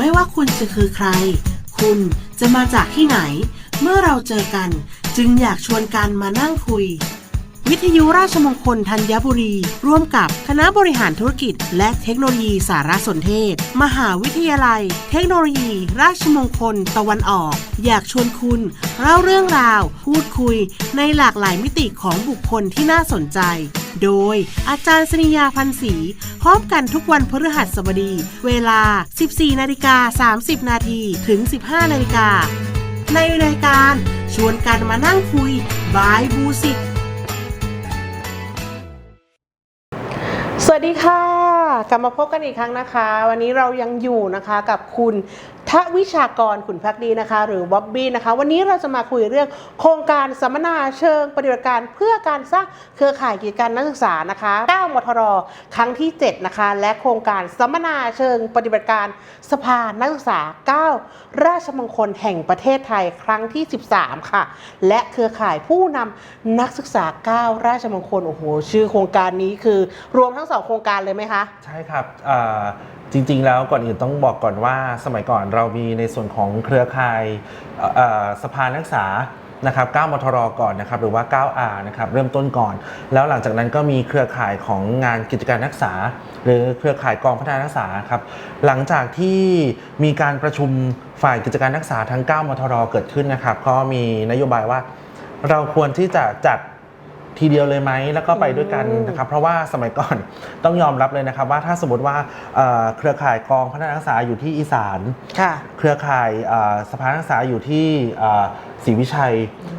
ไม่ว่าคุณจะคือใคร คุณจะมาจากที่ไหน เมื่อเราเจอกัน จึงอยากชวนกันมานั่งคุย วิทยุราชมงคลธัญบุรี ร่วมกับคณะบริหารธุรกิจ และเทคโนโลยีสารสนเทศ มหาวิทยาลัย เทคโนโลยี ราชมงคล ตะวันออก อยากชวนคุณเล่าเรื่องราว พูดคุยในหลากหลายมิติของบุคคลที่น่าสนใจ โดยอาจารย์สนิยาพันศรีพร้อมกันทุกวันพฤหัสบดี เวลา 14 นาฬิกา 30 นาทีถึง 15 นาฬิกา ในรายการชวนกันมานั่งคุยบายบูสิกสวัสดีค่ะ กลับมาพบกันอีกครั้งนะคะ วันนี้เรายังอยู่นะคะกับคุณทวิชากรขุนพักดีนะคะ หรือบ๊อบบี้นะคะ วันนี้เราจะมาคุยเรื่องโครงการสัมมนาเชิงปฏิบัติการเพื่อการสร้างเครือข่ายกิจการนักศึกษานะคะ9มทรครั้งที่ 7 นะคะ และโครงการสัมมนาเชิงปฏิบัติการสภานักศึกษา 9 ราชมงคลแห่งประเทศไทยครั้งที่ 13 ค่ะ และเครือข่ายผู้นำนักศึกษา 9 ราชมงคลโอ้โหชื่อโครงการนี้คือรวมทั้งสองโครงการเลยไหมคะ ใช่ครับ จริง ๆ แล้วก่อนอื่นต้องบอกก่อนว่าสมัยก่อนเรามีในส่วนของเครือข่ายสภานักศึกษานะครับ9มทรก่อนนะครับหรือว่า 9R นะครับเริ่มต้นก่อน แล้วหลังจากนั้นก็มีเครือข่ายของงานกิจการนักศึกษา หรือเครือข่ายกองพัฒนานักศึกษาครับหลังจากที่มีการประชุมฝ่ายกิจการนักศึกษาทั้ง 9มทรเกิดขึ้นนะครับก็มีนโยบายว่า เราควรที่จะจัด ทีเดียวเลยไหมแล้วก็ไปด้วยกันนะครับเพราะว่าสมัยก่อนต้องยอมรับเลยนะครับ ว่าถ้าสมมติว่าเอ่อเครือข่ายกองพัฒนานักศึกษาอยู่ที่อีสานค่ะเครือข่ายเอ่อสภานักศึกษาอยู่ที่เอ่อศรีวิชัย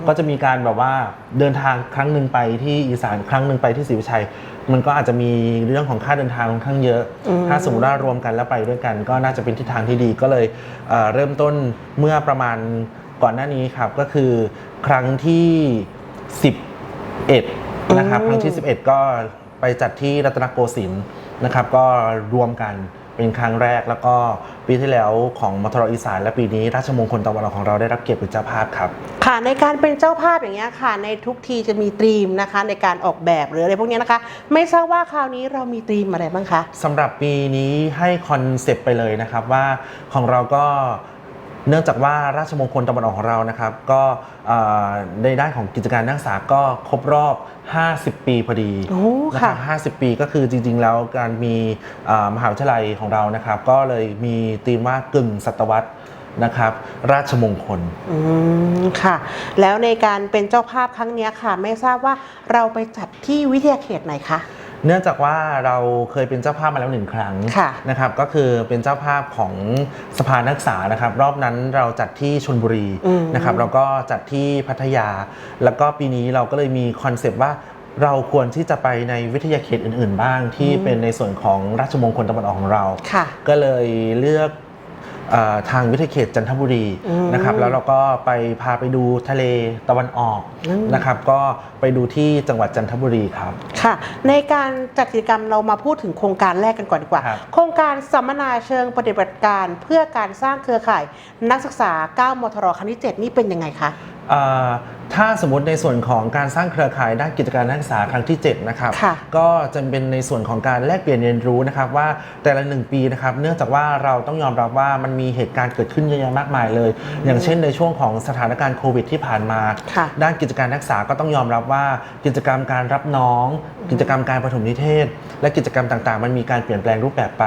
ก็จะมีการแบบว่าเดินทางครั้งหนึ่งไปที่อีสานครั้งหนึ่งไปที่ศรีวิชัย มันก็อาจจะมีเรื่องของค่าเดินทางค่อนข้างเยอะอืมถ้าสมมติว่ารวมกันแล้วไปด้วยกัน ก็น่าจะเป็นทิศทางที่ดีก็เลยเอ่อเริ่มต้นเมื่อประมาณก่อนหน้านี้ครับก็คือครั้งที่ 11 นะครับอืมครั้งที่ 11 ก็ไปจัดที่รัตนโกสินทร์นะครับ ก็รวมกันเป็นครั้งแรกแล้วก็ปีที่แล้วของมทรอีสานและปีนี้ราชมงคลตะวันออกของเราได้รับเกียรติเป็นเจ้าภาพครับ ค่ะในการเป็นเจ้าภาพอย่างเงี้ยค่ะ ในทุกทีจะมีธีมนะคะ ในการออกแบบหรืออะไรพวกเนี้ยนะคะ ไม่ทราบว่าคราวนี้เรามีธีมอะไรบ้างคะสำหรับปีนี้ให้คอนเซปต์ไปเลยนะครับว่าของเราก็ เนื่องจากว่าราชมงคลตะวันออกของเรานะครับ ก็เอ่อในด้านของกิจการนักศึกษาก็ครบรอบ 50 ปีพอดีโอ้นะค่ะรับ50 ปีก็คือจริงๆ แล้วการมีเอ่อมหาวิทยาลัยของเรานะครับ ก็เลยมีธีมว่ากึ่งศตวรรษนะครับราชมงคลอืมค่ะ แล้วในการเป็นเจ้าภาพครั้งเนี้ยค่ะ ไม่ทราบว่าเราไปจัดที่วิทยาเขตไหนคะ เนื่องจากว่าเราเคยเป็นเจ้าภาพมาแล้วหนึ่งครั้งค่ะนะครับก็คือเป็นเจ้าภาพของสภานักศึกษานะครับ รอบนั้นเราจัดที่ชนบุรีอืมนะครับแล้วก็จัดที่พัทยา แล้วก็ปีนี้เราก็เลยมีคอนเซปต์ว่าเราควรที่จะไปในวิทยาเขตอื่น ๆ บ้างที่เป็นในส่วนของราชมงคลตะวันออกของเราค่ะก็เลยเลือกเออ ทางวิทยาเขตจันทบุรีอืมนะครับแล้วเราก็ไปพาไปดูทะเลตะวันออกอืมนะครับก็ไปดูที่จังหวัดจันทบุรีครับค่ะ ในการจัดกิจกรรมเรามาพูดถึงโครงการแรกกันก่อนดีกว่าครับโครงการสัมมนาเชิงปฏิบัติการเพื่อการสร้างเครือข่าย นักศึกษา 9 มทรครั้งที่7นี่เป็นยังไงคะเอ่อ ถ้าสมมติในส่วนของการสร้างเครือข่ายด้านกิจการนักศึกษาครั้งที่7นะครับค่ะก็จะเป็นในส่วนของการแลกเปลี่ยนเรียนรู้นะครับว่าแต่ละหนึ่งปีนะครับเนื่องจากว่าเราต้องยอมรับว่ามันมีเหตุการณ์เกิดขึ้นเยอะแยะมากมายเลย อย่างเช่นในช่วงของสถานการณ์โควิดที่ผ่านมาค่ะด้านกิจการนักศึกษาก็ต้องยอมรับว่ากิจกรรมการรับน้อง กิจกรรมการประถมนิเทศ และกิจกรรมต่างๆ มันมีการเปลี่ยนแปลงรูปแบบไป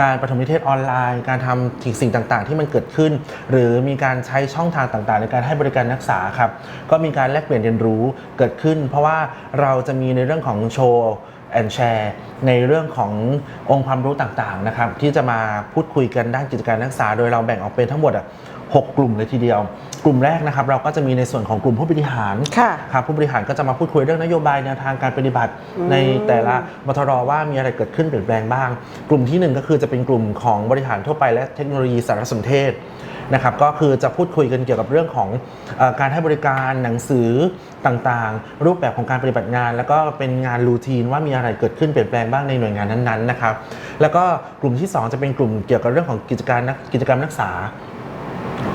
การประถมนิเทศออนไลน์ การทำสิ่งต่างๆ ที่มันเกิดขึ้น หรือมีการใช้ช่องทางต่างๆ ในการให้บริการนักศึกษาครับก็มีการแลกเปลี่ยนเรียนรู้เกิดขึ้น เพราะว่าเราจะมีในเรื่องของโชว์แอนแชร์ในเรื่องขององค์ความรู้ต่างๆนะครับที่จะมาพูดคุยกันด้านกิจการนักศึกษา โดยเราแบ่งออกเป็นทั้งหมดอะหกกลุ่มเลยทีเดียว กลุ่มแรกนะครับเราก็จะมีในส่วนของกลุ่มผู้บริหารค่ะครับผู้บริหารก็จะมาพูดคุยเรื่องนโยบายแนวทางการปฏิบัติอืมในแต่ละมทรว่ามีอะไรเกิดขึ้นเปลี่ยนแปลงบ้าง กลุ่มที่หนึ่งก็คือจะเป็นกลุ่มของบริหารทั่วไปและเทคโนโลยีสารสนเทศ นะครับก็คือจะพูดคุยกันเกี่ยวกับเรื่องของอการให้บริการหนังสือต่างๆ รูปแบบของการปฏิบัติงาน แล้วก็เป็นงานรูทีนว่ามีอะไรเกิดขึ้นเปลี่ยนแปลงบ้างในหน่วยงานนั้นๆนะครับแล้วก็กลุ่มที่สองจะเป็นกลุ่มเกี่ยวกับเรื่องของกิจการกิจกรรมนักศึกษา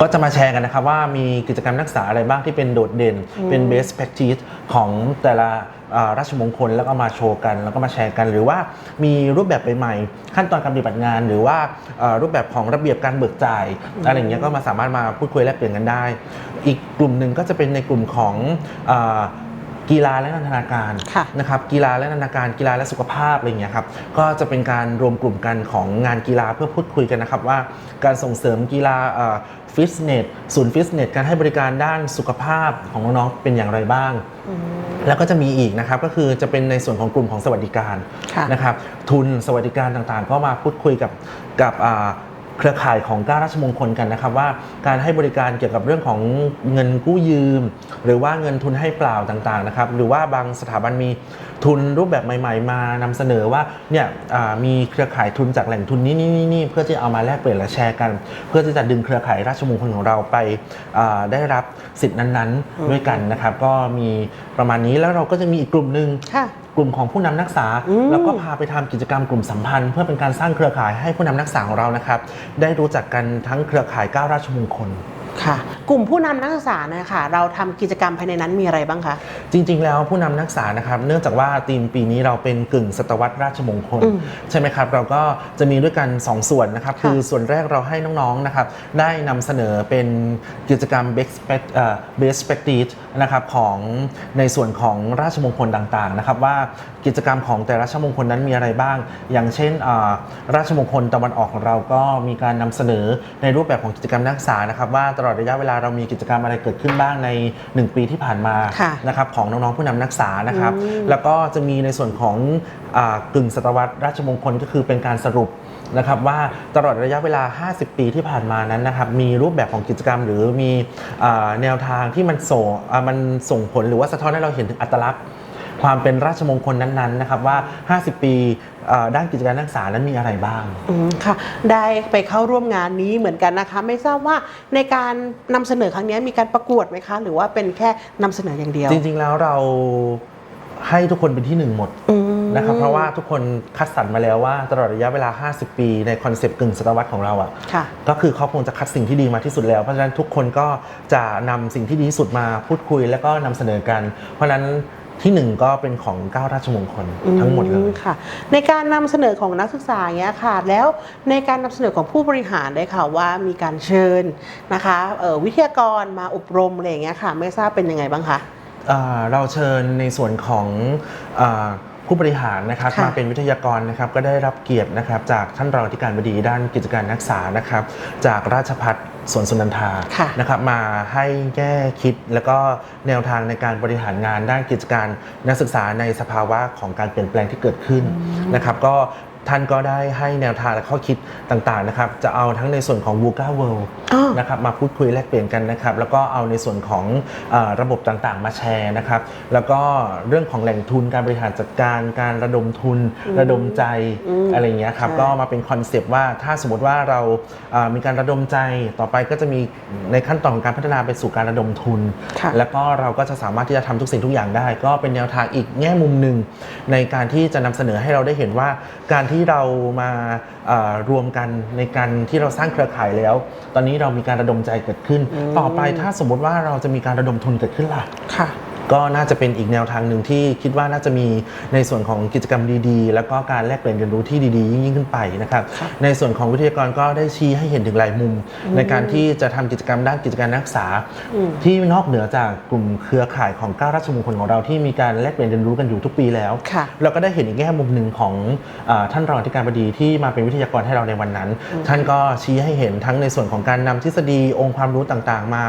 ก็จะมาแชร์กันนะครับว่ามีกิจกรรมนักศึกษาอะไรบ้างที่เป็นโดดเด่น เป็น best practice ของแต่ละอ่าราชมงคลแล้วก็มาโชว์กัน แล้วก็มาแชร์กันหรือว่ามีรูปแบบใหม่ๆขั้นตอนการปฏิบัติงาน หรือว่าเอ่อรูปแบบของระเบียบการเบิกจ่ายอะไรอย่างเงี้ยก็มาสามารถมาพูดคุยแลกเปลี่ยนกันได้ อีกกลุ่มหนึ่งก็จะเป็นในกลุ่มของอ่า กีฬาและนันทนาการค่ะนะครับกีฬาและนันทนาการกีฬาและสุขภาพอะไรอย่างเงี้ยครับก็จะเป็นการรวมกลุ่มกันของงานกีฬาเพื่อพูดคุยกันนะครับว่าการส่งเสริมกีฬาฟิตเนสศูนย์ฟิตเนสการให้บริการด้านสุขภาพของน้องๆเป็นอย่างไรบ้าง แล้วก็จะมีอีกนะครับก็คือจะเป็นในส่วนของกลุ่มของสวัสดิการค่ะนะครับทุนสวัสดิการต่างๆ ก็มาพูดคุยกับกับอ่า เครือข่ายของก้าราชมงคลกันนะครับ ว่าการให้บริการเกี่ยวกับเรื่องของเงินกู้ยืม หรือว่าเงินทุนให้เปล่าต่างๆนะครับ หรือว่าบางสถาบันมีทุนรูปแบบใหม่ ๆ มานำเสนอว่าเนี่ยอ่ามีเครือข่ายทุนจากแหล่งทุนนี่นี่นี่นี่เพื่อที่เอามาแลกเปลี่ยนและแชร์กัน เพื่อที่จะดึงเครือข่ายราชมงคลของเราไปอ่าได้รับสิทธินั้นๆด้วยกันนะครับ ก็มีประมาณนี้แล้วเราก็จะมีอีกกลุ่มหนึ่งค่ะกลุ่มของผู้นำนักศึกษาอืมแล้วก็พาไปทำกิจกรรมกลุ่มสัมพันธ์ เพื่อเป็นการสร้างเครือข่ายให้ผู้นำนักศึกษาของเรานะครับ ได้รู้จักกันทั้งเครือข่ายก้าวราชมงคล ค่ะกลุ่มผู้นำนักศึกษาเนี่ยค่ะเราทำกิจกรรมภายในนั้นมีอะไรบ้างคะจริง ๆ แล้วผู้นำนักศึกษานะครับ เนื่องจากว่าทีมปีนี้เราเป็นกึ่งศตวรรษราชมงคลอืมใช่ไหมครับ เราก็จะมีด้วยกัน 2 ส่วนนะครับค่ะคือส่วนแรกเราให้น้องๆนะครับ ได้นำเสนอเป็นกิจกรรม best prac- เอ่อ best practice นะครับของในส่วนของราชมงคลต่างๆนะครับ ว่ากิจกรรมของแต่ละราชมงคลนั้นมีอะไรบ้าง อย่างเช่นอ่าราชมงคลตะวันออกของเราก็มีการนำเสนอในรูปแบบของกิจกรรมนักศึกษานะครับว่าตลอดระยะเวลาเรามีกิจกรรมอะไรเกิดขึ้นบ้างใน 1 ปีที่ผ่านมาค่ะนะครับของน้องๆผู้นำนักศึกษานะครับอืมแล้วก็จะมีในส่วนของอากึ่งศตวรรษราชมงคลก็คือเป็นการสรุปนะครับว่าตลอดระยะเวลา 50 ปีที่ผ่านมานั้นนะครับมีรูปแบบของกิจกรรม หรือมีอ่าแนวทางที่มันส่งอ่ามันส่งผลหรือว่าสะท้อนให้เราเห็นถึงอัตลักษณ์ ความเป็นราชมงคลนั้นๆนะครับว่า 50 ปีอ่าด้านกิจการนักศึกษานั้นมีอะไรบ้างอืมค่ะ ได้ไปเข้าร่วมงานนี้เหมือนกันนะคะ ไม่ทราบว่าในการนำเสนอครั้งนี้มีการประกวดไหมคะ หรือว่าเป็นแค่นำเสนออย่างเดียว จริง ๆ แล้วเราให้ทุกคนเป็นที่หนึ่งหมดอืมนะครับเพราะว่าทุกคนคัดสรรมาแล้วว่าตลอดระยะเวลา 50 ปีในคอนเซปต์กึ่งศตวรรษของเราอะค่ะก็คือเขาคงจะคัดสิ่งที่ดีมาที่สุดแล้ว เพราะฉะนั้นทุกคนก็จะนำสิ่งที่ดีที่สุดมาพูดคุย แล้วก็นำเสนอกัน เพราะฉะนั้น ที่หนึ่งก็เป็นของเก้าราชมงคลทั้งหมดเลยอืค่ะ ในการนำเสนอของนักศึกษาเนี้ยค่ะ แล้วในการนำเสนอของผู้บริหารได้ค่ะว่ามีการเชิญนะคะเอ่อวิทยากรมาอบรมอะไรอย่างเงี้ยค่ะ ไม่ทราบเป็นยังไงบ้างคะอ่าเราเชิญในส่วนของอา ผู้บริหารนะครับค่ะมาเป็นวิทยากรนะครับก็ได้รับเกียรตินะครับจากท่านรองที่การบดีด้านกิจการนักศึกษานะครับจากราชพัฒสวนสุนันทาค่ะ นะครับมาให้แก้คิดแล้วก็แนวทางในการบริหารงานด้านกิจการนักศึกษาในสภาวะของการเปลี่ยนแปลงที่เกิดขึ้นนะครับก็ ท่านก็ได้ให้แนวทางและข้อคิดต่างๆนะครับจะเอาทั้งในส่วนของ v u c a World อ้อนะครับมาพูดคุยแลกเปลี่ยนกันนะครับแล้วก็เอาในส่วนของเออระบบต่างๆ มาแชร์นะครับแล้วก็เรื่องของแหล่งทุนการบริหารจัดการการระดมทุน ระดมใจอืมอะไรอย่างเงี้ยครับใช่ก็มาเป็นคอนเซปต์ว่าถ้าสมมติว่าเราเอ่อมีการระดมใจต่อไปก็จะมีในขั้นตอนของการพัฒนาไปสู่การระดมทุนค่ะแล้วก็เราก็จะสามารถที่จะทำทุกสิ่งทุกอย่างได้ ก็เป็นแนวทางอีกแง่มุมหนึ่งในการที่จะนำเสนอให้เราได้เห็นว่าการที่เรามาเอ่อรวมกันในการที่เราสร้างเครือข่ายแล้ว ตอนนี้เรามีการระดมใจเกิดขึ้นอืมต่อไปถ้าสมมติว่าเราจะมีการระดมทุนเกิดขึ้นล่ะค่ะ ก็น่าจะเป็นอีกแนวทางหนึ่งที่คิดว่าน่าจะมีในส่วนของกิจกรรมดีๆ แล้วก็การแลกเปลี่ยนเรียนรู้ที่ดีๆ ยิ่งๆขึ้นไปนะครับครับ ในส่วนของวิทยากรก็ได้ชี้ให้เห็นถึงหลายมุม ในการที่จะทำกิจกรรมด้านกิจการนักศึกษาอืมที่นอกเหนือจากกลุ่มเครือข่ายของก้าราชมงคลของเราที่มีการแลกเปลี่ยนเรียนรู้กันอยู่ทุกปีแล้วค่ะเราก็ได้เห็นอีกแง่มุมหนึ่งของอาท่านรองที่การบดีที่มาเป็นวิทยากรให้เราในวันนั้น ท่านก็ชี้ให้เห็นทั้งในส่วนของการนำทฤษฎีองค์ความรู้ต่างๆ มา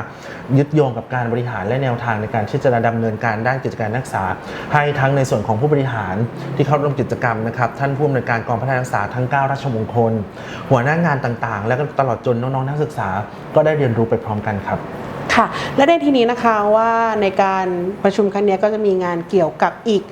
ยึดโยงกับการบริหารและแนวทางในการที่จะดำเนินการด้านกิจการนักศึกษา ให้ทั้งในส่วนของผู้บริหารที่เข้าร่วมกิจกรรมนะครับท่านผู้อำนวยการกองพัฒนานักศึกษาทั้ง 9 ราชมงคล หัวหน้างานต่างๆ แล้วก็ตลอดจนน้องๆนักศึกษา ก็ได้เรียนรู้ไปพร้อมกันครับค่ะและในที่นี้นะคะว่าในการประชุมครั้งนี้ก็จะมีงานเกี่ยวกับอีก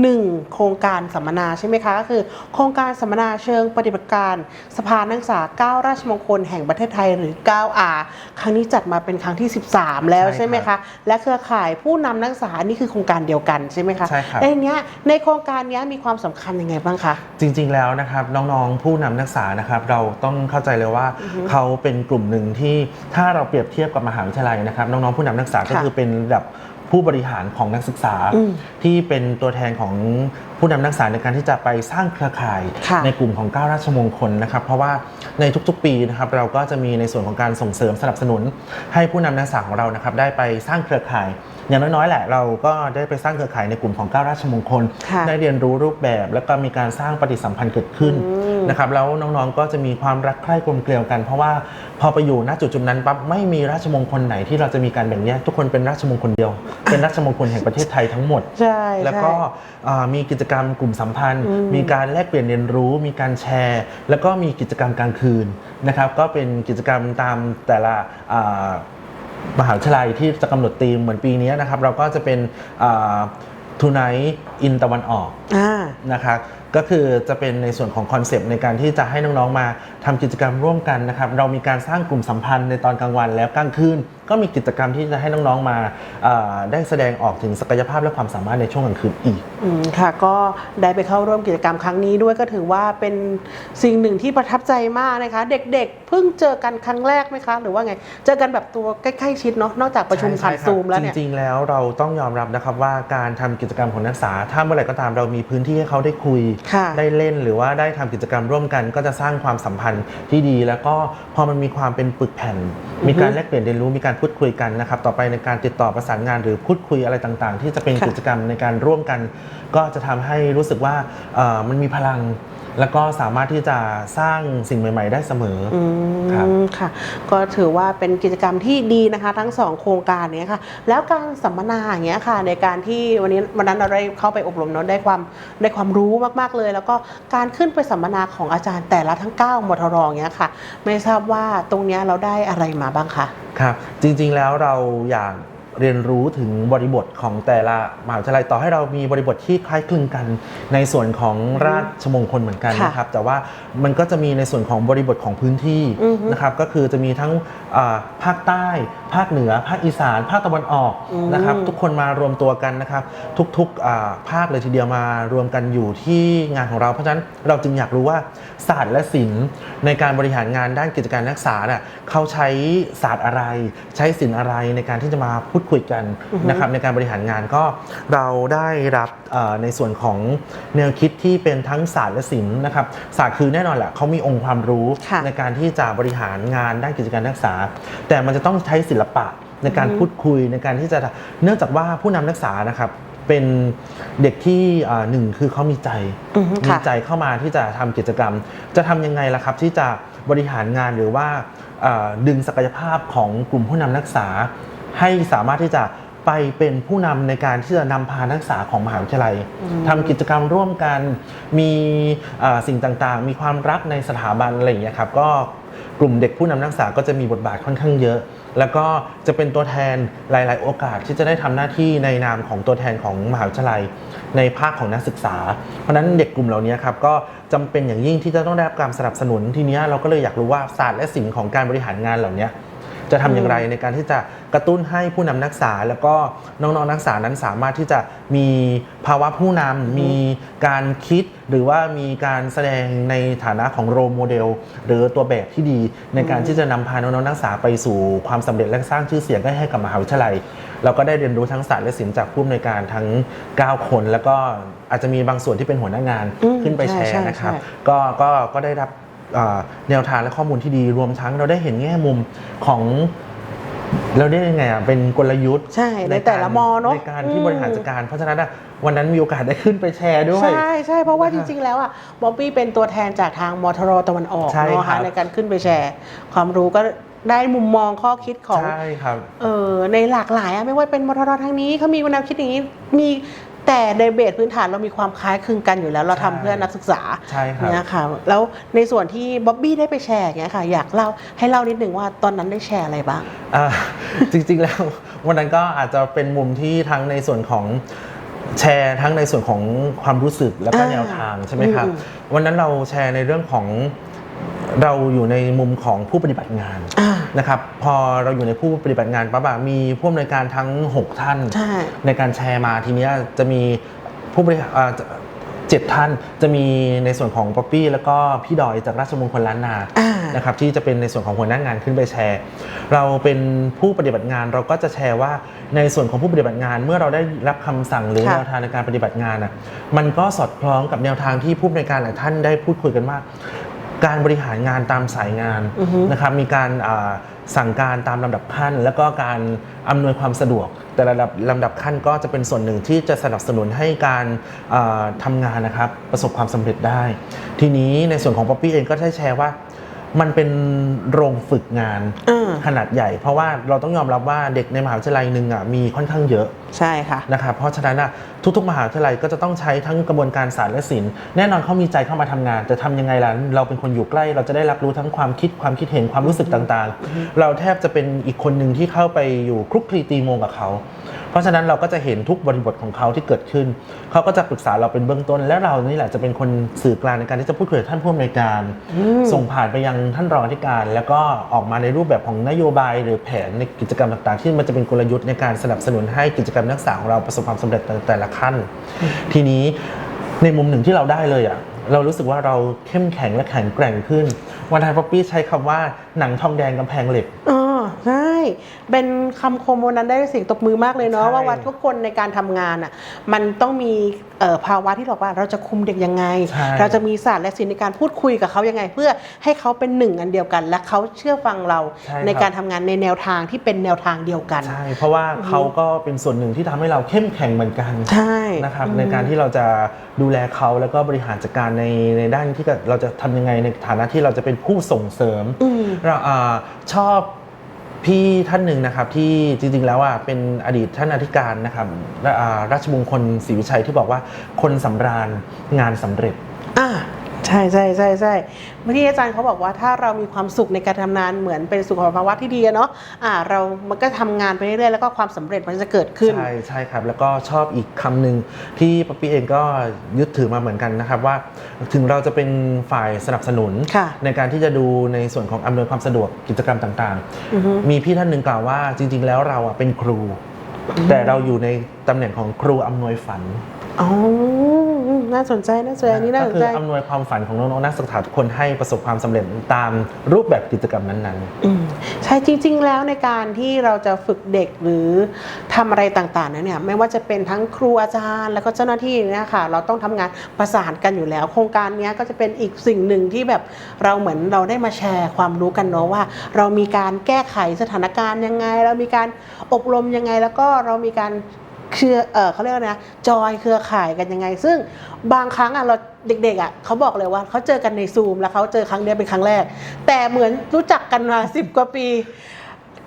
หนึ่งโครงการสัมมนาใช่ไหมคะก็คือ โครงการสัมมนาเชิงปฏิบัติการ สภานักศึกษา 9 ราชมงคลแห่งประเทศไทยหรือ 9R ครั้งนี้จัดมาเป็นครั้งที่ 13 แล้วใช่ใช่ไหมครัคะบและเครือข่ายผู้นำนักศึกษานี่คือโครงการเดียวกันใช่ไหมคะใช่ครับในเนี้ยในโครงการเนี้ยมีความสำคัญยังไงบ้างคะจริง ๆแล้วนะครับน้องๆผู้นำนักศึกษานะครับเราต้องเข้าใจเลยว่าอือฮึเขาเป็นกลุ่มหนึ่งที่ถ้าเราเปรียบเทียบกับมหาวิทยาลัยนะครับน้องๆผู้นำนักศึกษาก็ค่ะคือเป็นระดับ ผู้บริหารของนักศึกษาอืมที่เป็นตัวแทนของผู้นำนักศึกษาในการที่จะไปสร้างเครือข่ายค่ะในกลุ่มของ9ราชมงคลนะครับ เพราะว่าในทุกๆปีนะครับเราก็จะมีในส่วนของการส่งเสริมสนับสนุน ให้ผู้นำนักศึกษาของเรานะครับได้ไปสร้างเครือข่าย อย่างน้อยๆแหละเราก็ได้ไปสร้างเครือข่ายในกลุ่มของ9ราชมงคลค่ะได้เรียนรู้รูปแบบ แล้วก็มีการสร้างปฏิสัมพันธ์เกิดขึ้นอืมนะครับแล้วน้องๆก็จะมีความรักใคร่กลมเกลียวกัน เพราะว่าพอไปอยู่ณจุดจุดๆนั้นปั๊บไม่มีราชมงคลไหนที่เราจะมีการแบ่งแยกทุกคนเป็นราชมงคลเดียว เป็นราชมงคลแห่งประเทศไทยทั้งหมดใช่แล้วก็ใช่อ่ามีกิจกรรมกลุ่มสัมพันธ์อืมมีการแลกเปลี่ยนเรียนรู้มีการแชร์ แล้วก็มีกิจกรรมกลางคืนนะครับก็เป็นกิจกรรมตามแต่ละอ่า มหาวิทยาลัยที่จะกำหนดธีมเหมือนปีนี้นะครับ เราก็จะเป็นทูไนท์อินตะวันออกอ่านะครับก็คือจะเป็นในส่วนของคอนเซปต์ในการที่จะให้น้องๆมาทำกิจกรรมร่วมกันนะครับ เรามีการสร้างกลุ่มสัมพันธ์ในตอนกลางวันแล้วกลางคืนก็มีกิจกรรมที่จะให้น้องๆมาเอ่อได้แสดงออกถึงศักยภาพและความสามารถในช่วงกลางคืนอีกอืมค่ะก็ได้ไปเข้าร่วมกิจกรรมครั้งนี้ด้วยก็ถือว่าเป็นสิ่งหนึ่งที่ประทับใจมากนะคะ เด็กๆเพิ่งเจอกันครั้งแรกไหมคะ หรือว่าไงเจอกันแบบตัวใกล้ๆชิดเนาะนอกจากประชุมผ่านใช่ครับซูมแล้วเนี่ยจริงๆแล้วเราต้องยอมรับนะครับว่าการทำกิจกรรมของนักศึกษาถ้าเมื่อไหร่ก็ตามเรามีพื้นที่ให้เขาได้คุยค่ะได้เล่นหรือว่าได้ทำกิจกรรมร่วมกัน ก็จะสร้างความสัมพันธ์ที่ดี แล้วก็พอมันมีความเป็นปึกแผ่น มีการแลกเปลี่ยนเรียนรู้มีการพูดคุยกันนะครับต่อไปในการติดต่อประสานงานหรือพูดคุยอะไรต่างๆ ที่จะเป็นค่ะกิจกรรมในการร่วมกัน ก็จะทำให้รู้สึกว่าเอ่อมันมีพลัง แล้วก็สามารถที่จะสร้างสิ่งใหม่ ๆ ได้เสมอออืครับมค่ะก็ถือว่าเป็นกิจกรรมที่ดีนะคะ ทั้งสองโครงการเนี้ยค่ะ แล้วการสัมมนาอย่างเงี้ยค่ะ ในการที่วันนี้วันนั้นเราได้เข้าไปอบรมเนาะได้ความได้ความรู้มากๆเลย แล้วก็การขึ้นไปสัมมนาของอาจารย์แต่ละทั้ง 9มทรอย่างเงี้ยค่ะ ไม่ทราบว่าตรงเนี้ยเราได้อะไรมาบ้างคะครับ จริงๆแล้วเราอยาก เรียนรู้ถึงบริบทของแต่ละมหาวิทยาลัยต่อให้เรามีบริบทที่คล้ายคลึงกัน ในส่วนของราชมงคลเหมือนกันค่ะนะครับ แต่ว่ามันก็จะมีในส่วนของบริบทของพื้นที่อือฮึนะครับ ก็คือจะมีทั้งอ่าภาคใต้ ภาคเหนือ ภาคอีสาน ภาคตะวันออกอืมนะครับ ทุกคนมารวมตัวกันนะครับ ทุกๆอ่าภาคเลยทีเดียวมารวมกันอยู่ที่งานของเราเพราะฉะนั้นเราจึงอยากรู้ว่าศาสตร์และศิลป์ในการบริหารงานด้านกิจการนักศึกษาเนี่ยเขาใช้ศาสตร์อะไร ใช้ศิลป์อะไรในการที่จะมาพูดคุยกันอือฮึนะครับในการบริหารงานก็เราได้รับเอ่อในส่วนของแนวคิดที่เป็นทั้งศาสตร์และศิลป์นะครับศาสตร์คือแน่นอนแหละเขามีองค์ความรู้ค่ะในการที่จะบริหารงานด้านกิจการนักศึกษา แต่มันจะต้องใช้ศิลปะในการอือฮึพูดคุยในการที่จะเนื่องจากว่าผู้นำนักศึกษานะครับเป็นเด็กที่อ่าหนึ่งคือเขามีใจอือฮึมีค่ะใจเข้ามาที่จะทำกิจกรรม จะทำยังไงล่ะครับที่จะบริหารงานหรือว่าเอ่อดึงศักยภาพของกลุ่มผู้นำนักศึกษา ให้สามารถที่จะไปเป็นผู้นำในการที่จะนำพานักศึกษาของมหาวิทยาลัยอืมทำกิจกรรมร่วมกัน มีเอ่อสิ่งต่างๆ มีความรักในสถาบันอะไรอย่างเงี้ยครับก็กลุ่มเด็กผู้นำนักศึกษาก็จะมีบทบาทค่อนข้างเยอะ แล้วก็จะเป็นตัวแทนหลาย ๆ โอกาสที่จะได้ทำหน้าที่ในนามของตัวแทนของมหาวิทยาลัย ในภาคของนักศึกษา เพราะฉะนั้นเด็กกลุ่มเหล่านี้ครับก็จำเป็นอย่างยิ่งที่จะต้องได้รับการสนับสนุนทีเนี้ยเราก็เลยอยากรู้ว่าศาสตร์และศิลป์ของการบริหารงานเหล่านี้ จะทำอย่างไรในการที่จะกระตุ้นให้ผู้นำนักศึกษา แล้วก็น้องๆนักศึกษานั้นสามารถที่จะมีภาวะผู้นำมีการคิดหรือว่ามีการแสดงในฐานะของโรโมเดล หรือตัวแบบที่ดี ในการที่จะนำพาน้องๆนักศึกษาไปสู่ความสำเร็จและสร้างชื่อเสียงให้กับมหาวิทยาลัย เราก็ได้เรียนรู้ทั้งศาสตร์และศิลป์จากผู้อำนวยการทั้ง 9 คน แล้วก็อาจจะมีบางส่วนที่เป็นหัวหน้างานอืมขึ้นไปแชใช่ร์นะครับใช่ก็ก็ก็ได้รับอ่า แนวทางและข้อมูลที่ดีรวมทั้งเราได้เห็นแง่มุมของเราได้ยังไงอะเป็นกลยุทธ์ใช่ในแต่ละมเนาะในการที่บริหารจัดการ เพราะฉะนั้นอะวันนั้นมีโอกาสได้ขึ้นไปแชร์ด้วย ใช่ใช่เพราะว่านะจครับริง ๆ แล้วอะบ๊อบบี้เป็นตัวแทนจากทางมทรตะวันออกใช่เนาะครัค่ะบในการขึ้นไปแชร์ ความรู้ก็ได้มุมมองข้อคิดของใช่ครับเออในหลากหลายอะไม่ว่าเป็นมทรทางนี้เขามีแนวคิดอย่างนี้มี แต่ในเบสพื้นฐานเรามีความคล้ายคลึงกันอยู่แล้ว เราทำใช่เพื่อนักศึกษาใช่ครับเนี่ยค่ะแล้วในส่วนที่บ๊อบบี้ได้ไปแชร์อย่างเงี้ยค่ะอยากเล่าให้เล่านิดนึงว่าตอนนั้นได้แชร์อะไรบ้างอ่าจริงๆแล้ววันนั้นก็อาจจะเป็นมุมที่ทั้งในส่วนของแชร์ทั้งในส่วนของความรู้สึกแล้วก็อ่าแนวทางใช่ไหมครับอืมวันนั้นเราแชร์ในเรื่องของเราอยู่ในมุมของผู้ปฏิบัติงานอ่า นะครับพอเราอยู่ในผู้ปฏิบัติงานปั๊บอะมีผู้อำนวยการทั้ง 6 ท่านใช่ในการแชร์มาทีเนี้ยจะมีผู้บริหารอ่าเจ็ดท่านจะมีในส่วนของป๊อปปี้แล้วก็พี่ดอยจากราชมงคลล้านนาอ่านะครับที่จะเป็นในส่วนของหัวหน้างานขึ้นไปแชร์ เราเป็นผู้ปฏิบัติงานเราก็จะแชร์ว่าในส่วนของผู้ปฏิบัติงาน เมื่อเราได้รับคำสั่งหรือค่ะแนวทางในการปฏิบัติงานอะมันก็สอดคล้องกับแนวทางที่ผู้บริการหลายท่านได้พูดคุยกันว่า การบริหารงานตามสายงานอือฮึนะครับมีการอ่าสั่งการตามลำดับขั้น แล้วก็การอำนวยความสะดวก แต่ละลำดับลำดับขั้นก็จะเป็นส่วนหนึ่งที่จะสนับสนุนให้การอ่าทำงานนะครับประสบความสำเร็จได้ ทีนี้ในส่วนของป๊อปปี้เองก็ได้แชร์ว่า มันเป็นโรงฝึกงานอ่าขนาดใหญ่ เพราะว่าเราต้องยอมรับว่าเด็กในมหาวิทยาลัยหนึ่งอะมีค่อนข้างเยอะใช่ค่ะนะครับเพราะฉะนั้นอะทุกๆ มหาวิทยาลัยก็จะต้องใช้ทั้งกระบวนการศาสตร์และศิลป์แน่นอนเขามีใจเข้ามาทำงาน แต่ทำยังไงล่ะเราเป็นคนอยู่ใกล้ เราจะได้รับรู้ทั้งความคิดความคิดเห็นความรู้สึกต่างๆ เราแทบจะเป็นอีกคนหนึ่งที่เข้าไปอยู่คลุกคลีตีโมงกับเขา เพราะฉะนั้นเราก็จะเห็นทุกบริบทของเขาที่เกิดขึ้น เขาก็จะปรึกษาเราเป็นเบื้องต้น และเรานี่แหละจะเป็นคนสื่อกลางในการที่จะพูดคุยกับท่านผู้อำนวยการ ส่งผ่านไปยังท่านรองอธิการ แล้วก็ออกมาในรูปแบบของนโยบาย หรือแผนในกิจกรรมต่างๆ ที่มันจะเป็นกลยุทธ์ในการสนับสนุนให้กิจกรรมนักศึกษาของเราประสบความสำเร็จในแต่ละขั้น ทีนี้ในมุมหนึ่งที่เราได้เลยอะเรารู้สึกว่าเราเข้มแข็งและแข็งแกร่งขึ้น วันนั้นป๊อปปี้ใช้คำว่าหนังทองแดงกำแพงเหล็กอ๋อ ใช่ เป็นคำคมวันนั้นได้เสียงตบมือมากเลยเนาะใช่ว่าวัดทุกคนในการทำงานอะมันต้องมีเอ่อภาวะที่บอกว่าเราจะคุมเด็กยังไงใช่เราจะมีศาสตร์และศิลป์ในการพูดคุยกับเขายังไง เพื่อให้เขาเป็นหนึ่งอันเดียวกัน และเขาเชื่อฟังเราใช่ในครับการทำงานในแนวทางที่เป็นแนวทางเดียวกันใช่เพราะว่าเขาก็เป็นส่วนหนึ่งที่ทำให้เราเข้มแข็งเหมือนกันใช่นะครับอืมในการที่เราจะดูแลเขาแล้วก็บริหารจัดการในในด้านที่เราจะทำยังไงในฐานะที่เราจะเป็นผู้ส่งเสริมอืมเราอาชอบ พี่ท่านหนึ่งนะครับที่จริงๆแล้วอะเป็นอดีตท่านอธิการนะครับราชมงคลศรีวิชัยที่บอกว่าคนสำราญงานสำเร็จอ่า ใช่ใช่ใช่ใช่เมื่อกี้อาจารย์เขาบอกว่าถ้าเรามีความสุขในการทำงานเหมือนเป็นสุขภาวะที่ดีอะเนาะอ่าเรามันก็ทำงานไปเรื่อยๆแล้วก็ความสำเร็จมันจะเกิดขึ้น ใช่ใช่ครับ แล้วก็ชอบอีกคำหนึ่งที่ป๊อปปี้เองก็ยึดถือมาเหมือนกันนะครับว่า ถึงเราจะเป็นฝ่ายสนับสนุนค่ะในการที่จะดูในส่วนของอำนวยความสะดวกกิจกรรมต่างอือฮึๆมีพี่ท่านหนึ่งกล่าวว่าจริง ๆ แล้วเราอะเป็นครู แต่เราอยู่ในตำแหน่งของครูอำนวยฝันอ๋ออื มน่าสนใจน่าสนใจอันนี้น่าก็สนคือใจอำนวยความฝันของน้องๆนักศึกษาทุกคนให้ประสบความสำเร็จตามรูปแบบกิจกรรมนั้นอืมใช่จริง ๆ แล้วในการที่เราจะฝึกเด็กหรือทำอะไรต่างๆนั้นเนี่ยไม่ว่าจะเป็นทั้งครูอาจารย์ แล้วก็เจ้าหน้าที่เนี่ยค่ะเราต้องทำงานประสานกันอยู่แล้ว โครงการเนี้ยก็จะเป็นอีกสิ่งหนึ่งที่แบบเราเหมือนเราได้มาแชร์ความรู้กันเนาะว่า เรามีการแก้ไขสถานการณ์ยังไง เรามีการอบรมยังไง แล้วก็เรามีการ เครือเออเขาเรียกว่านะจอยเครือข่ายกันยังไง ซึ่งบางครั้งอะเราเด็กๆอะเขาบอกเลยว่าเขาเจอกันในซูมแล้วเขาเจอครั้งเนี้ยเป็นครั้งแรก แต่เหมือนรู้จักกันมาสิบกว่าปี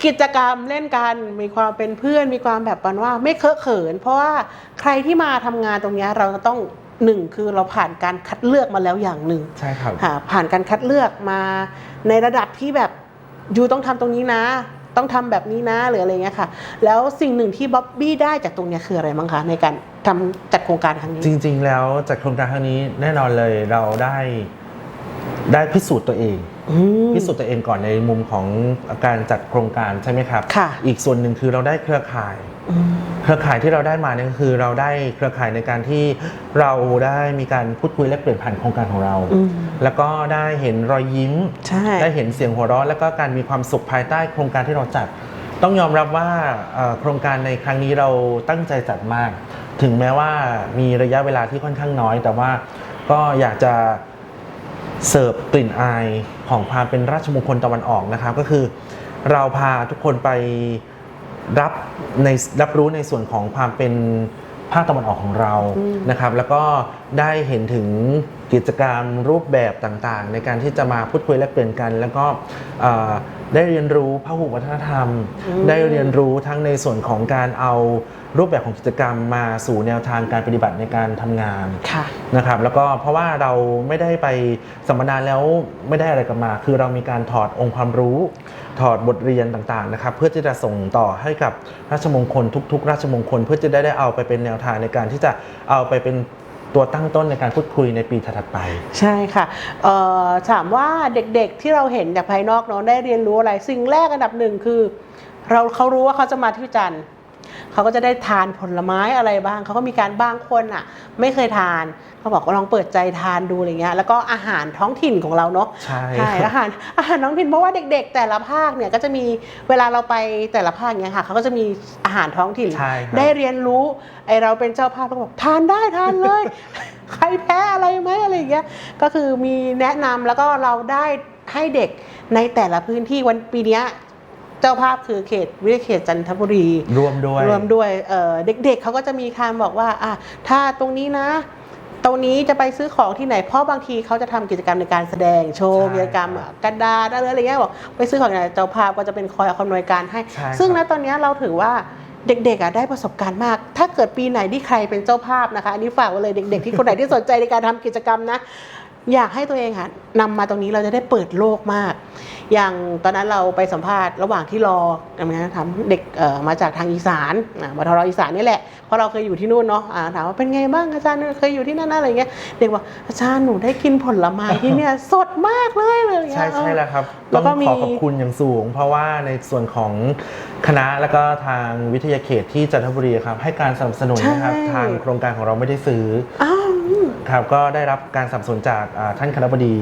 กิจกรรมเล่นกันมีความเป็นเพื่อนมีความแบบปันว่าไม่เคอะเขิน เพราะว่าใครที่มาทำงานตรงเนี้ยเราจะต้องหนึ่งคือเราผ่านการคัดเลือกมาแล้วอย่างหนึ่งๆใช่ครับค่ะผ่านการคัดเลือกมาในระดับที่แบบยูต้องทำตรงนี้นะ ต้องทำแบบนี้นะหรืออะไรเงี้ยค่ะ แล้วสิ่งหนึ่งที่บ๊อบบี้ได้จากตรงเนี้ยคืออะไรบ้างคะในการทำจัดโครงการครั้งนี้ จริง ๆ แล้วจากโครงการครั้งนี้แน่นอนเลยเราได้ได้พิสูจน์ตัวเองอืมพิสูจน์ตัวเองก่อนในมุมของการจัดโครงการใช่ไหมครับค่ะอีกส่วนหนึ่งคือเราได้เครือข่ายอืม เครือข่ายที่เราได้มาเนี่ยก็คือเราได้เครือข่ายในการที่เราได้มีการพูดคุยและเปลี่ยนผ่านโครงการของเราอืมแล้วก็ได้เห็นรอยยิ้มใช่ได้เห็นเสียงหัวเราะแล้วก็การมีความสุขภายใต้โครงการที่เราจัด ต้องยอมรับว่าเอ่อโครงการในครั้งนี้เราตั้งใจจัดมาก ถึงแม้ว่ามีระยะเวลาที่ค่อนข้างน้อย แต่ว่าก็อยากจะเสิร์ฟกลิ่นอายของความเป็นราชมงคลตะวันออกนะครับก็คือ เราพาทุกคนไป รับในรับรู้ในส่วนของความเป็นภาคตะวันออกของเราอืมนะครับ แล้วก็ได้เห็นถึงกิจกรรมรูปแบบต่างๆ ในการที่จะมาพูดคุยและเปลี่ยนกัน แล้วก็เอ่อได้เรียนรู้พหุวัฒนธรรม ได้เรียนรู้ทั้งในส่วนของการเอารูปแบบของกิจกรรมมาสู่แนวทางการปฏิบัติในการทำงานค่ะนะครับ แล้วก็เพราะว่าเราไม่ได้ไปสัมมนาแล้วไม่ได้อะไรกลับมา คือเรามีการถอดองค์ความรู้ ถอดบทเรียนต่างๆนะครับเพื่อที่จะส่งต่อให้กับราชมงคลทุก ๆ ราชมงคล เพื่อจะได้ได้เอาไปเป็นแนวทางในการที่จะเอาไปเป็นตัวตั้งต้นในการพูดคุยในปีถัดไป ใช่ค่ะถามว่าเด็กๆที่เราเห็นจากภายนอกเนาะได้เรียนรู้อะไร สิ่งแรกอันดับหนึ่งคือ เราเขารู้ว่าเขาจะมาที่จันทร์ เขาก็จะได้ทานผลไม้อะไรบ้าง เขาก็มีการบางคนอะ ไม่เคยทานเขาบอกว่าลองเปิดใจทานดูอะไรเงี้ยแล้วก็อาหารท้องถิ่นของเราเนาะใช่อาหารอาหารท้องถิ่นเพราะว่าเด็ก ๆ แต่ละภาคเนี่ยก็จะมีเวลาเราไปแต่ละภาคเนี้ยค่ะเขาก็จะมีอาหารท้องถิ่นใช่ครับได้เรียนรู้ไอเราเป็นเจ้าภาพเราก็บอกทานได้ทานเลยใครแพ้อะไรไหมอะไรอย่างเงี้ยก็คือมีแนะนำแล้วก็เราได้ให้เด็กในแต่ละพื้นที่วันปีเนี้ย เจ้าภาพคือเขตวิทยาเขตจันทบุรี รวมด้วยรวมด้วยเอ่อเด็กๆเขาก็จะมีคำบอกว่าอะถ้าตรงนี้นะตรงนี้จะไปซื้อของที่ไหน เพราะบางทีเขาจะทำกิจกรรมในการแสดงโชว์ใช่กิจกรรมครับกระดาษอะไรอย่างเงี้ยบอกไปซื้อของที่ไหนเจ้าภาพก็จะเป็นคอยอำนวยการให้ใช่ซึ่งครัณบตอนเนี้ยเราถือว่าเด็กๆอะได้ประสบการณ์มาก ถ้าเกิดปีไหนที่ใครเป็นเจ้าภาพนะคะ อันนี้ฝากไว้เลยเด็กๆที่คนไหนที่สนใจในการทำกิจกรรมนะ อยากให้ตัวเองค่ะนำมาตรงนี้เราจะได้เปิดโลกมาก อย่างตอนนั้นเราไปสัมภาษณ์ระหว่างที่รอทำงานถามเด็กเอ่อมาจากทางอีสานอ่ามทรอีสานนี่แหละเพราะเราเคยอยู่ที่นู่นเนาะอ่าถามว่าเป็นไงบ้างอาจารย์เคยอยู่ที่นั่นนะอะไรเงี้ยเด็กบอกอาจารย์หนูได้กินผลไม้ที่เนี่ยสดมากเลยเลยใช่ใช่แล้วครับแล้ต้อวงก็มีขอขอบคุณอย่างสูง เพราะว่าในส่วนของคณะแล้วก็ทางวิทยาเขตที่จันทบุรีครับให้การสนับสนุนนะครับใช่ทางโครงการของเราไม่ได้ซื้ออ้าวอืม ครับก็ได้รับการสนับสนุนจากอ่าท่านคณบดี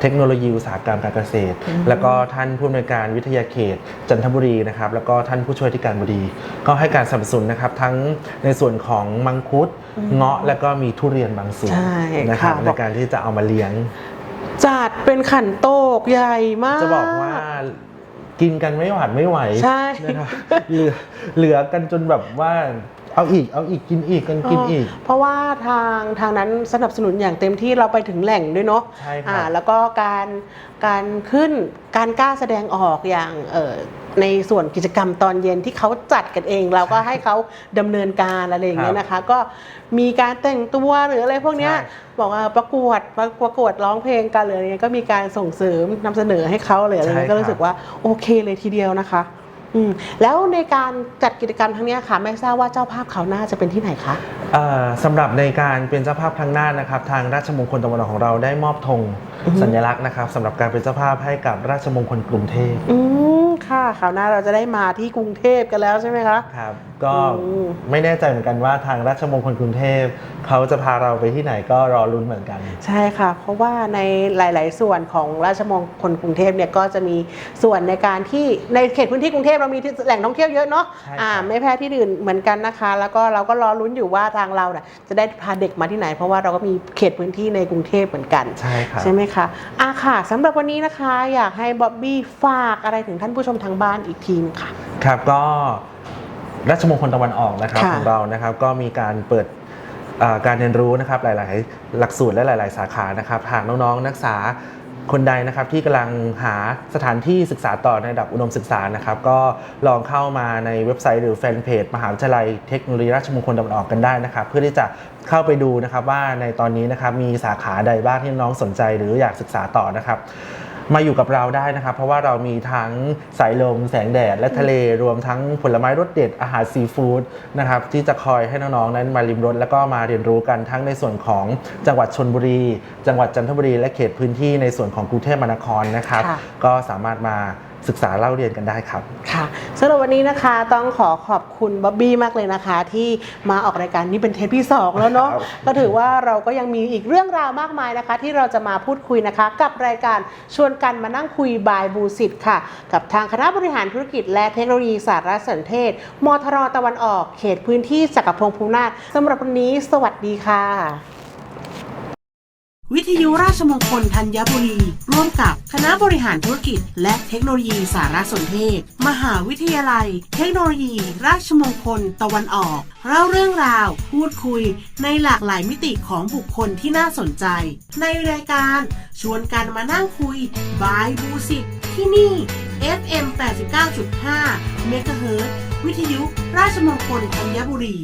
เทคโนโลยีอุตสาหกรรมการเกษตร แล้วก็ท่านผู้อำนวยการวิทยาเขต จันทบุรีนะครับแล้วก็ท่านผู้ช่วยที่การบดี ก็ให้การสนับสนุนนะครับทั้งในส่วนของมังคุดเงาะแล้วก็มีทุเรียนบางส่วนใช่นะครับค่ะในการที่จะเอามาเลี้ยง จัดเป็นขันโตกใหญ่มาก จะบอกว่ากินกันไม่หวาดไม่ไหวใช่นะครับเหลือเหลือกันจนแบบว่า เอาอีกเอาอีกกินอีกกันกินอีก เพราะว่าทางทางนั้นสนับสนุนอย่างเต็มที่เราไปถึงแหล่งด้วยเนาะใช่ครับอ่าแล้วก็การการขึ้นการกล้าแสดงออกอย่างเอ่อในส่วนกิจกรรมตอนเย็นที่เขาจัดกันเอง เราก็ให้เขาดำเนินการอะไรอย่างเงี้ยนะคะ ก็มีการแต่งตัวหรืออะไรพวกเนี้ยใช่บอกว่าประกวดประประกวดร้องเพลงกันหรืออะไรเงี้ยก็มีการส่งเสริมนำเสนอให้เขาหรืออะไรเงี้ยใช่ก็รู้สึกว่าโอเคเลยทีเดียวนะคะอืม แล้วในการจัดกิจกรรมครั้งเนี้ยค่ะ ไม่ทราบว่าเจ้าภาพเขาวหน้าจะเป็นที่ไหนคะเอ่อสำหรับในการเป็นเจ้าภาพครั้งหน้านะครับ ทางราชมงคลตะวันออกของเราได้มอบธงอือฮึสัญลักษณ์นะครับสำหรับการเป็นเจ้าภาพให้กับราชมงคลกรุงเทพอืมค่ะคราวหน้าเราจะได้มาที่กรุงเทพกันแล้วใช่ไหมคะครับ ก็อืมไม่แน่ใจเหมือนกันว่าทางราชมงคลกรุงเทพเขาจะพาเราไปที่ไหนก็รอลุ้นเหมือนกัน ใช่ค่ะ เพราะว่าในหลาย ๆ ส่วนของราชมงคลกรุงเทพเนี่ยก็จะมีส่วนในการที่ในเขตพื้นที่กรุงเทพเรามีที่แหล่งท่องเที่ยวเยอะเนาะใช่ครับอ่าไม่แพ้ที่อื่นเหมือนกันนะคะ แล้วก็เราก็รอลุ้นอยู่ว่าทางเราเนี่ยจะได้พาเด็กมาที่ไหน เพราะว่าเราก็มีเขตพื้นที่ในกรุงเทพเหมือนกันใช่ครับใช่ไหมคะอะค่ะสำหรับวันนี้นะคะ อยากให้บ๊อบบี้ฝากอะไรถึงท่านผู้ชมทางบ้านอีกทีนึงค่ะครับก็ ราชมงคลตะวันออกนะครับค่ะของเรานะครับก็มีการเปิดอ่าการเรียนรู้นะครับหลายๆ หลักสูตรและหลาย ๆ สาขานะครับหากน้องๆ นักศึกษาคนใดนะครับที่กำลังหาสถานที่ศึกษาต่อในระดับอุดมศึกษานะครับก็ลองเข้ามาในเว็บไซต์หรือแฟนเพจมหาวิทยาลัยเทคโนโลยีราชมงคลตะวันออกกันได้นะครับ เพื่อที่จะเข้าไปดูนะครับว่าในตอนนี้นะครับมีสาขาใดบ้างที่น้องสนใจหรืออยากศึกษาต่อนะครับ มาอยู่กับเราได้นะครับ เพราะว่าเรามีทั้งสายลม แสงแดด และทะเลรวมทั้งผลไม้รสเด็ดอาหารซีฟู้ดนะครับที่จะคอยให้น้องๆนั้นมาริมรสแล้วก็มาเรียนรู้กันทั้งในส่วนของจังหวัดชนบุรี จังหวัดจันทบุรี และเขตพื้นที่ในส่วนของกรุงเทพมหานครนะครับค่ะก็สามารถมา ศึกษาเล่าเรียนกันได้ครับ ค่ะสำหรับวันนี้นะคะต้องขอขอบคุณบ๊อบบี้มากเลยนะคะ ที่มาออกรายการนี้เป็นเทปที่ 2 แล้วเนาะครับก็ถือว่าเราก็ยังมีอีกเรื่องราวมากมายนะคะ ที่เราจะมาพูดคุยนะคะ กับรายการชวนกันมานั่งคุยบายบูสิตค่ะ กับทางคณะบริหารธุรกิจ และเทคโนโลยีสารสนเทศมทรตะวันออกเขตพื้นที่จักรพงศ์ภูมินาถสำหรับวันนี้ สวัสดีค่ะ วิทยุราชมงคลธัญบุรี ร่วมกับคณะบริหารธุรกิจ และเทคโนโลยีสารสนเทศ มหาวิทยาลัย เทคโนโลยี ราชมงคลตะวันออก เล่าเรื่องราว พูดคุย ในหลากหลายมิติของบุคคลที่น่าสนใจ ในรายการชวนกันมานั่งคุยบายบูสิตที่นี่ FM 89.5 เมกะเฮิรตวิทยุราชมงคลธัญบุรี